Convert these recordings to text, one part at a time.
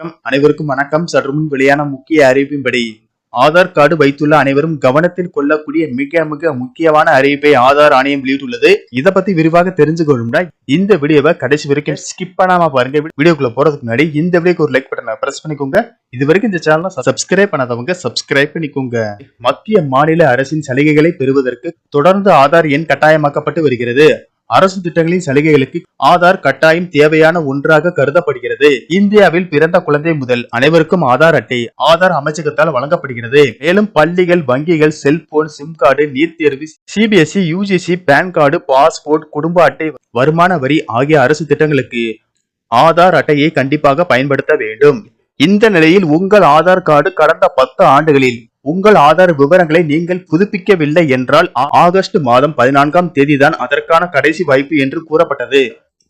வணக்கம். அனைவருக்கும் வணக்கம். சற்று முன் வெளியான முக்கிய அறிவிப்பின்படி ஆதார் கார்டு வைத்துள்ள அனைவரும் கவனத்தில் கொள்ளக்கூடிய மிக மிக முக்கியமான அறிவிப்பை ஆதார் ஆணையம் வெளியிட்டுள்ளது. இதை பத்தி விரிவாக தெரிஞ்சுக்கணும்னா இந்த வீடியோவை கடைசி வரைக்கும் ஸ்கிப் பண்ணாம பாருங்க. வீடியோக்குள்ள போறதுக்கு முன்னாடி இந்த வீடியோக்கு ஒரு லைக் பட்டனை பிரஸ் பண்ணிக்கோங்க. இது வரைக்கும் இந்த சேனலை சப்ஸ்கிரைப் பண்ணாதவங்க சப்ஸ்கிரைப் பண்ணிக்கோங்க. மத்திய மாநில அரசின் சலுகைகளை பெறுவதற்கு தொடர்ந்து ஆதார் எண் கட்டாயமாக்கப்பட்டு வருகிறது. அரசு திட்டங்களின் சலுகைகளுக்கு ஆதார் கட்டாயம் தேவையான ஒன்றாக கருதப்படுகிறது. இந்தியாவில் பிறந்த குழந்தை முதல் அனைவருக்கும் ஆதார் அட்டை ஆதார் அமைச்சகத்தால் வழங்கப்படுகிறது. மேலும் பள்ளிகள் வங்கிகள் செல்போன் சிம் கார்டு நீட் தேர்வு CBSE UGC PAN card passport குடும்ப அட்டை வருமான வரி ஆகிய அரசு திட்டங்களுக்கு ஆதார் அட்டையை கண்டிப்பாக பயன்படுத்த வேண்டும். இந்த நிலையில் உங்கள் ஆதார் கார்டு கடந்த பத்து ஆண்டுகளில் உங்கள் ஆதார் விவரங்களை நீங்கள் புதுப்பிக்கவில்லை என்றால் ஆகஸ்ட் மாதம் பதினான்காம் தேதிதான் அதற்கான கடைசி வாய்ப்பு என்று கூறப்பட்டது.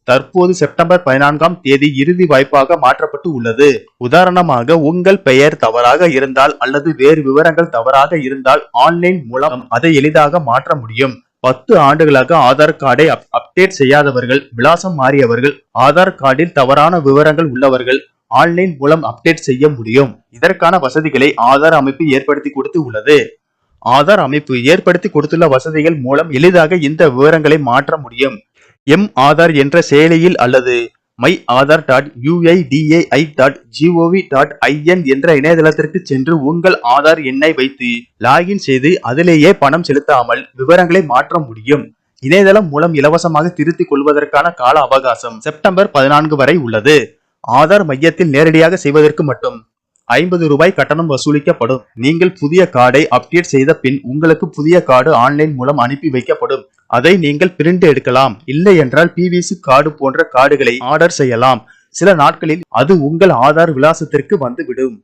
தற்போது செப்டம்பர் பதினான்காம் தேதி இறுதி வாய்ப்பாக மாற்றப்பட்டு உள்ளது. உதாரணமாக உங்கள் பெயர் தவறாக இருந்தால் அல்லது வேறு விவரங்கள் தவறாக இருந்தால் ஆன்லைன் மூலம் அதை எளிதாக மாற்ற முடியும். பத்து ஆண்டுகளாக ஆதார் கார்டை அப்- அப்டேட் செய்யாதவர்கள் விலாசம் மாறியவர்கள் ஆதார் கார்டில் தவறான விவரங்கள் உள்ளவர்கள் ஆன்லைன் மூலம் அப்டேட் செய்ய முடியும். இதற்கான வசதிகளை ஆதார் அமைப்பு ஏற்படுத்தி கொடுத்து உள்ளது. ஆதார் அமைப்பு ஏற்படுத்தி கொடுத்துள்ள வசதிகள் மூலம் எளிதாக இந்த விவரங்களை மாற்ற முடியும். எம் ஆதார் என்ற செயலியில் அல்லது my Aadhaar dot UIDAI dot GOV dot IN என்ற இணையதளத்திற்கு சென்று உங்கள் ஆதார் எண்ணை வைத்து லாகின் செய்து அதிலேயே பணம் செலுத்தாமல் விவரங்களை மாற்ற முடியும். இணையதளம் மூலம் இலவசமாக திருத்திக் கொள்வதற்கான கால அவகாசம் செப்டம்பர் பதினான்கு வரை உள்ளது. ஆதார் மையத்தில் நேரடியாக செய்வதற்கு மட்டும் ஐம்பது ரூபாய் கட்டணம் வசூலிக்கப்படும். நீங்கள் புதிய கார்டை அப்டேட் செய்த பின் உங்களுக்கு புதிய கார்டு ஆன்லைன் மூலம் அனுப்பி வைக்கப்படும். அதை நீங்கள் பிரிண்ட் எடுக்கலாம். இல்லை என்றால் பிவிசி கார்டு போன்ற கார்டுகளை ஆர்டர் செய்யலாம். சில நாட்களில் அது உங்கள் ஆதார் விலாசத்திற்கு வந்துவிடும்.